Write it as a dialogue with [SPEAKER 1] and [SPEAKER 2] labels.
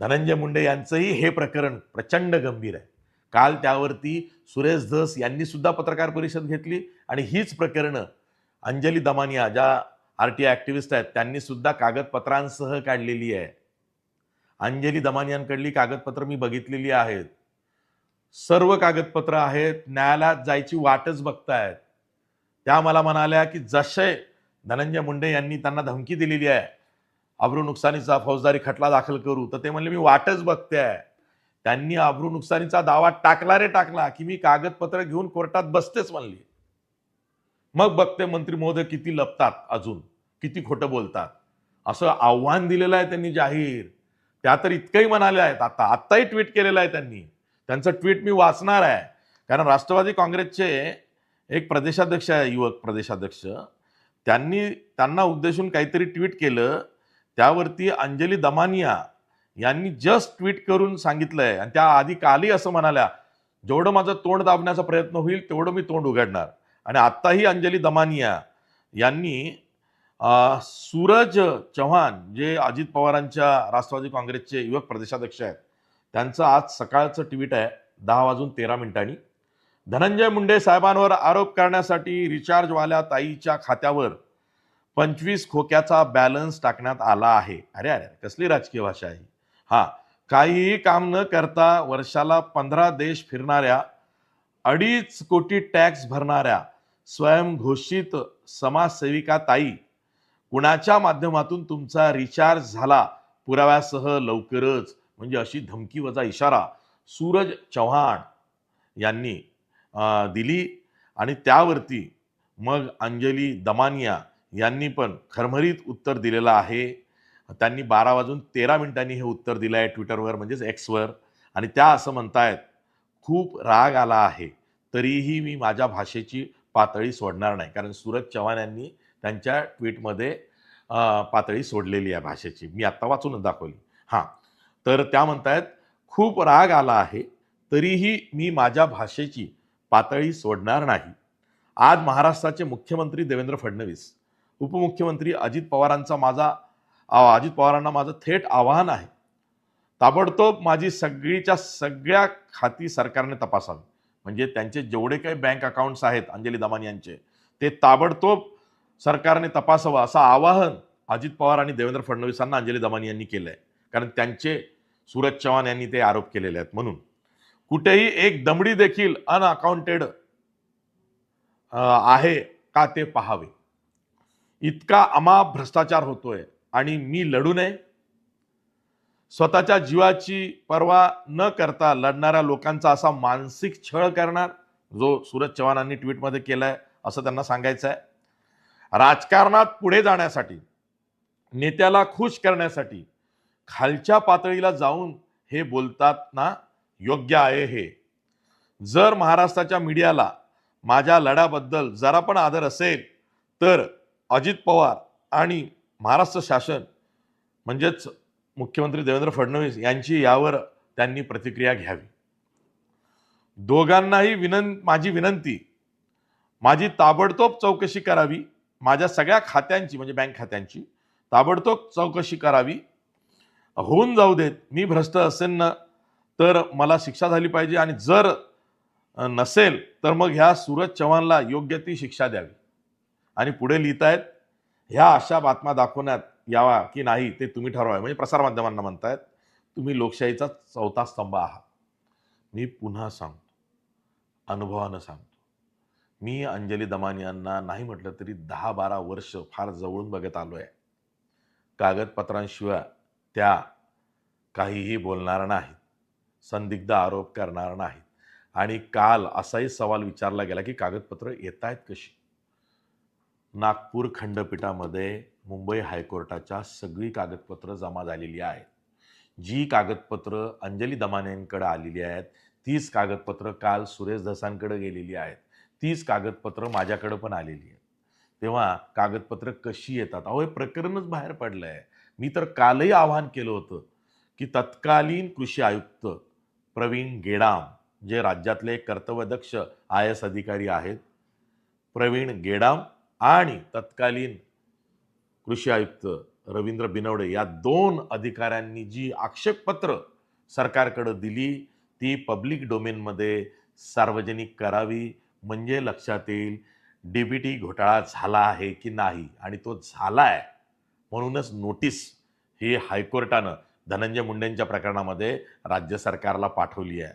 [SPEAKER 1] धनंजय मुंडे यांचंही हे प्रकरण प्रचंड गंभीर आहे. काल त्यावरती सुरेश धस यांनी सुद्धा पत्रकार परिषद घेतली आणि हीच प्रकरणं अंजली दमानिया ज्या आर टी ॲक्टिव्हिस्ट आहेत त्यांनी सुद्धा कागदपत्रांसह काढलेली आहे. अंजली दमानियांकडली कागदपत्र मी बघितलेली आहेत. सर्व कागदपत्र आहेत न्यायालयात जायची वाटच बघतायत. त्या मला म्हणाल्या की जसे धनंजय मुंडे यांनी त्यांना धमकी दिलेली आहे अब्रू नुकसानीचा फौजदारी खटला दाखल करू. तर ते म्हणले मी वाटच बघते आहे त्यांनी अब्रू नुकसानीचा दावा टाकला रे टाकला की मी कागदपत्र घेऊन कोर्टात बसतेच म्हणली. मग बघते मंत्री महोदय किती लपतात अजून किती खोटं बोलतात. असं आव्हान दिलेलं आहे त्यांनी जाहीर. त्या तर इतकंही म्हणाले आहेत आता आत्ताही ट्विट केलेलं आहे त्यांनी. त्यांचं ट्विट मी वाचणार आहे. कारण राष्ट्रवादी काँग्रेसचे एक प्रदेशाध्यक्ष आहे युवक प्रदेशाध्यक्ष. त्यांनी त्यांना उद्देशून काहीतरी ट्विट केलं त्यावरती अंजली दमानिया यांनी जस्ट ट्विट करून सांगितलंय. आणि त्या आधी कालही असं म्हणाल्या जेवढं माझं तोंड दाबण्याचा प्रयत्न होईल तेवढं मी तोंड उघडणार. आणि आत्ताही अंजली दमानिया यांनी सूरज चव्हाण जे अजित पवारांच्या राष्ट्रवादी काँग्रेसचे युवक प्रदेशाध्यक्ष आहेत त्यांचं आज सकाळचं ट्विट आहे दहा वाजून तेरा मिनिटांनी. धनंजय मुंडे साहेबांवर आरोप करण्यासाठी रिचार्जवाल्या ताईच्या खात्यावर पंचवीस खोक्याचा बॅलन्स टाकण्यात आला आहे. अरे अरे कसली राजकीय भाषा आहे हा. काहीही काम न करता वर्षाला पंधरा देश फिरणाऱ्या अडीच कोटी टॅक्स भरणाऱ्या स्वयंघोषित समाजसेविका ताई कुणाच्या माध्यमातून तुमचा रिचार्ज झाला? पुराव्यासह लवकरच म्हणजे अशी धमकी वजा इशारा सूरज चव्हाण यांनी दिली. आणि त्यावरती मग अंजली दमानिया यांनी पण खरमरीत उत्तर दिलेलं आहे. त्यांनी बारा वाजून तेरा मिनिटांनी हे उत्तर दिलं आहे ट्विटरवर म्हणजेच एक्सवर. आणि त्या असं म्हणतायत खूप राग आला आहे. तरीही मी माझ्या भाषेची पातळी सोडणार नाही. कारण सूरज चव्हाण यांनी त्यांच्या ट्विटमध्ये पातळी सोडलेली आहे भाषेची. मी आत्ता वाचूनच दाखवली. हां. तर त्या म्हणतायत खूप राग आला आहे. तरीही मी माझ्या भाषेची पातळी सोडणार नाही. आज महाराष्ट्राचे मुख्यमंत्री देवेंद्र फडणवीस उपमुख्यमंत्री अजित पवारांचा माझा अजित पवारांना माझं थेट आवाहन आहे. ताबडतोब माझी सगळीच्या सगळ्या खाती सरकारने तपासावी. म्हणजे त्यांचे जेवढे काही बँक अकाउंट्स आहेत अंजली दमान यांचे ते ताबडतोब सरकारने तपासावं असं आवाहन अजित पवार आणि देवेंद्र फडणवीसांना अंजली दमानी यांनी केलं आहे कारण त्यांचे सूरज चव्हाण यांनी ते आरोप केलेले आहेत म्हणून. कुठेही एक दमडी देखील अनअकाउंटेड आहे का ते पाहावे? इतका अमाप भ्रष्टाचार होतोय आणि मी लढू नये. स्वतःच्या जीवाची पर्वा न करता लढणाऱ्या लोकांचा असा मानसिक छळ करणार जो सूरज चव्हाणांनी ट्विटमध्ये केलाय असं त्यांना सांगायचं आहे राजकारणात पुढे जाण्यासाठी नेत्याला खुश करण्यासाठी खालच्या पातळीला जाऊन हे बोलतात ना योग्य आहे हे. जर महाराष्ट्राच्या मीडियाला माझ्या लढ्याबद्दल जरा पण आदर असेल तर अजित पवार आणि महाराष्ट्र शासन म्हणजेच मुख्यमंत्री देवेंद्र फडणवीस यांची यावर त्यांनी प्रतिक्रिया घ्यावी. दोघांनाही विनं माझी विनंती माझी ताबडतोब चौकशी करावी माझ्या सगळ्या खात्यांची म्हणजे बँक खात्यांची ताबडतोब चौकशी करावी. होऊन जाऊ देत मी भ्रष्ट असेल ना तर मला शिक्षा झाली पाहिजे आणि जर नसेल तर मग ह्या सूरज चव्हाणला योग्य ती शिक्षा द्यावी. आणि पुढे लिहितायत ह्या अशा बातम्या दाखवण्यात यावा की नाही ते तुम्ही ठरवावे. म्हणजे प्रसारमाध्यमांना म्हणतायत तुम्ही लोकशाहीचा चौथा स्तंभ आहात. मी पुन्हा सांगतो अनुभवानं सांगतो. मी अंजली दमानी यांना नाही म्हटलं तरी दहा बारा वर्ष फार जवळून बघत आलो आहे कागदपत्रांशिवाय त्या काहीही बोलणार नाहीत संदिग्ध आरोप करणार नाहीत आणि काल असाही सवाल विचारला गेला की कागदपत्र येत आहेत कशी? नागपूर खंडपीठामध्ये मुंबई हायकोर्टाच्या सगळी कागदपत्रं जमा झालेली आहेत. जी कागदपत्रं अंजली दमानेंकडे आलेली आहेत तीच कागदपत्रं काल सुरेश धसांकडे गेलेली आहेत तीच कागदपत्रं माझ्याकडं पण आलेली आहेत. तेव्हा कागदपत्रं कशी येतात? अहो हे प्रकरणच बाहेर पडलं आहे मी तर कालही आवाहन केलं होतं की तत्कालीन कृषी आयुक्त प्रवीण गेडाम जे राज्यातले कर्तव्यदक्ष आय एस अधिकारी आहेत प्रवीण गेडाम आणि तत्कालीन कृषी आयुक्त रवींद्र बिनवडे या दोन अधिकाऱ्यांनी जी आक्षेपपत्र सरकारकडे दिली ती पब्लिक डोमेनमध्ये सार्वजनिक करावी म्हणजे लक्षात येईल डीबीटी घोटाळा झाला आहे की नाही आणि तो झाला आहे म्हणूनच नोटीस ही हायकोर्टानं धनंजय मुंडेंच्या प्रकरणामध्ये राज्य सरकारला पाठवली आहे.